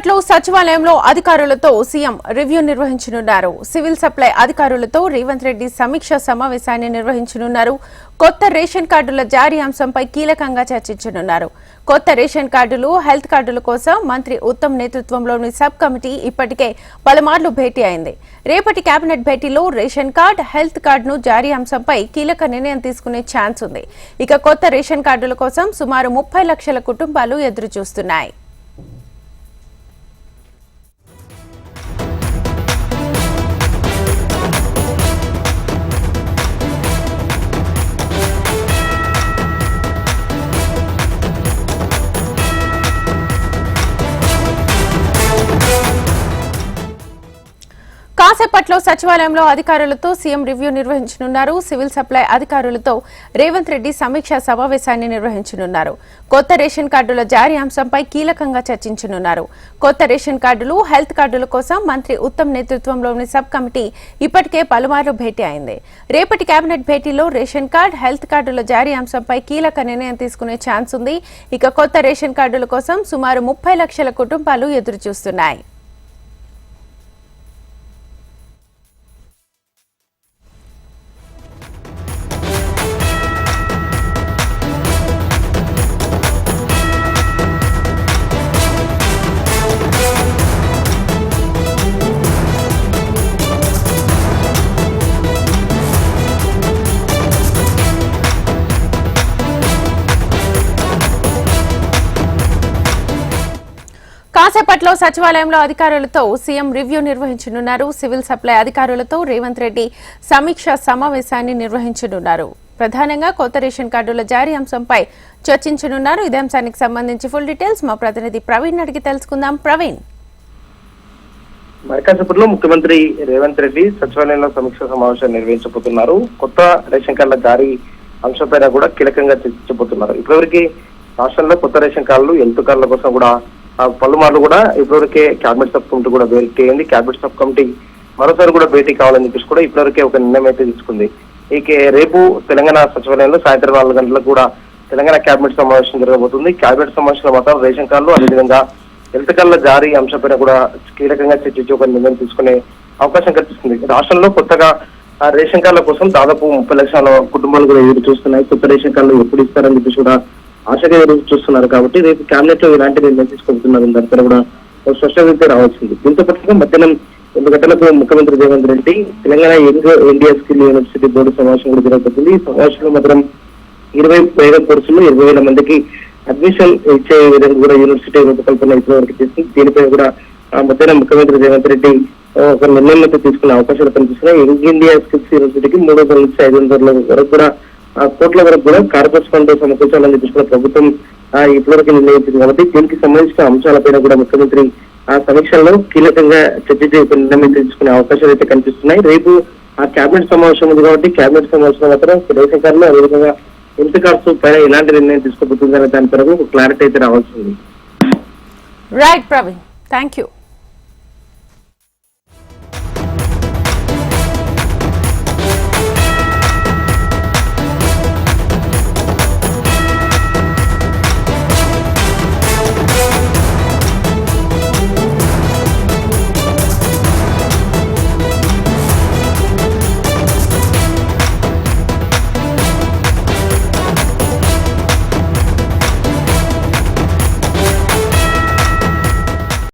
కాసేపట్లో సచివాలయంలో అధికారులతో సీఎం రివ్యూ నిర్వహించనున్నారు. సివిల్ సప్లై అధికారులతో రేవంత్ రెడ్డి సమీక్ష సమావేశాన్ని నిర్వహించనున్నారు. కొత్త రేషన్ కార్డుల జారీ అంశంపై కీలకంగా చర్చించనున్నారు. కొత్త రేషన్ కార్డులు హెల్త్ కార్డుల కోసం మంత్రి ఉత్తమ్ నేతృత్వంలోని సబ్ కమిటీ ఇప్పటికే పలుమార్లు భేటీ అయింది. రేపటి కేబినెట్ భేటీలో రేషన్ కార్డ్ హెల్త్ కార్డును జారీ అంశంపై కీలక నిర్ణయం తీసుకునే ఛాన్స్ ఉంది. ఇక కొత్త రేషన్ కార్డుల కోసం సుమారు ముప్పై లక్షల కుటుంబాలు ఎదురుచూస్తున్నాయి. కాసేపట్లో సచివాలయంలో అధికారులతో సీఎం రివ్యూ నిర్వహించనున్నారు. సివిల్ సప్లై అధికారులతో రేవంత్ రెడ్డి సమీక్షా సమావేశాన్ని నిర్వహించనున్నారు. కొత్త రేషన్ కార్డుల జారీ అంశంపై కీలకంగా చర్చించనున్నారు. కొత్త రేషన్ కార్డులు హెల్త్ కార్డుల కోసం మంత్రి ఉత్తమ్ నేతృత్వంలోని సబ్ కమిటీ ఇప్పటికే పలుమార్లు భేటీ అయింది. రేపటి కేబినెట్ భేటీలో రేషన్ కార్డు హెల్త్ కార్డుల జారీ అంశంపై కీలక నిర్ణయం తీసుకునే ఛాన్స్ ఉంది. ఇక కొత్త రేషన్ కార్డుల కోసం సుమారు ముప్పై లక్షల కుటుంబాలు ఎదురుచూస్తున్నాయి. కాసేపట్లో సచివాలయంలో అధికారులతో సీఎం రివ్యూ నిర్వహించనున్నారు. సివిల్ సప్లై అధికారులతో రేవంత్ రెడ్డి సమీక్ష సమావేశాన్ని నిర్వహించనున్నారు. ప్రధానంగా కొత్త రేషన్ కార్డుల జారీ అంశంపై చర్చించనున్నారు. ఇదే అంశానికి సంబంధించి ఫుల్ డీటెయిల్స్ మా ప్రతినిధి ప్రవీణ్ అడిగి తెలుసుకుందాం. ప్రవీణ్. మరికాసేపట్లో ముఖ్యమంత్రి రేవంత్ రెడ్డి సచివాలయంలో సమీక్ష సమావేశం నిర్వహించబోతున్నారు. కొత్త రేషన్ కార్డుల జారీ అంశంపైన కూడా కీలకంగా చర్చించబోతున్నారు. ఇప్పటివరకు రాష్ట్రంలో కొత్త రేషన్ కార్డులు హెల్త్ కార్డుల కోసం కూడా ఆ, పలుమార్లు కూడా ఇప్పటివరకే క్యాబినెట్ సబ్ కమిటీ కూడా భేటీ అయింది క్యాబినెట్ సబ్ కమిటీ మరోసారి కూడా భేటీ కావాలని చెప్పేసి కూడా ఇప్పటివరకే ఒక నిర్ణయం అయితే తీసుకుంది. ఇక రేపు తెలంగాణ సచివాలయంలో సాయంత్రం నాలుగు గంటలకు కూడా తెలంగాణ క్యాబినెట్ సమావేశం జరగబోతుంది. క్యాబినెట్ సమావేశంలో మాత్రం రేషన్ కార్డులు అదేవిధంగా హెల్త్ కార్డుల జారీ అంశంపైన కూడా కీలకంగా చర్చించి ఒక నిర్ణయం తీసుకునే అవకాశం కల్పిస్తుంది. రాష్ట్రంలో కొత్తగా రేషన్ కార్డుల కోసం దాదాపు ముప్పై లక్షల కుటుంబాలు కూడా ఎదురు చూస్తున్నాయి. కొత్త రేషన్ కార్డులు ఎప్పుడు ఇస్తారని చెప్పేసి కూడా ఆశగా ఈరోజు చూస్తున్నారు కాబట్టి రేపు కేబినెట్లో ఇలాంటి నిర్ణయం తీసుకుంటున్నారు దానిపైన కూడా ఒక స్పష్టత రావాల్సింది. దీంతో పాటుగా మధ్యాహ్నం రెండు గంటలకు ముఖ్యమంత్రి Revanth Reddy Telangana young India skill university board సమావేశం కూడా జరగబోతుంది. ఈ సమావేశంలో మాత్రం ఇరవై వేల కోర్సులు ఇరవై వేల మందికి అడ్మిషన్ ఇచ్చే విధంగా కూడా యూనివర్సిటీ రూపకల్పన ఇప్పటివరకు చేసింది. దీనిపై కూడా ఆ మధ్యాహ్నం ముఖ్యమంత్రి రేవంత్ రెడ్డి ఒక నిర్ణయం అయితే తీసుకునే అవకాశాలు కనిపిస్తున్నాయి. యంగ్ ఇండియా స్కిల్స్ యూనివర్సిటీకి మూడు వందల నుంచి ఐదు వందల వరకు కూడా కోట్ల వరకు కూడా కార్పొరేట్ ఫండ్ సమకూర్చాలని చెప్పేసి కూడా ప్రభుత్వం ఇప్పటివరకు నిర్ణయించింది. కాబట్టి దీనికి సంబంధించిన అంశాలపైన కూడా ముఖ్యమంత్రి ఆ సమీక్షలో కీలకంగా చర్చ నిర్ణయం తీసుకునే అవకాశాలు అయితే కనిపిస్తున్నాయి. రేపు ఆ కేబినెట్ సమావేశం ఉంది కాబట్టి కేబినెట్ సమావేశం మాత్రం రేషన్ కార్డులు అదేవిధంగా ఎంత ఖర్చు పైన ఎలాంటి నిర్ణయం తీసుకోబోతుందనే దాని కొరకు క్లారిటీ అయితే రావాల్సి ఉంది. Right Praveen thank you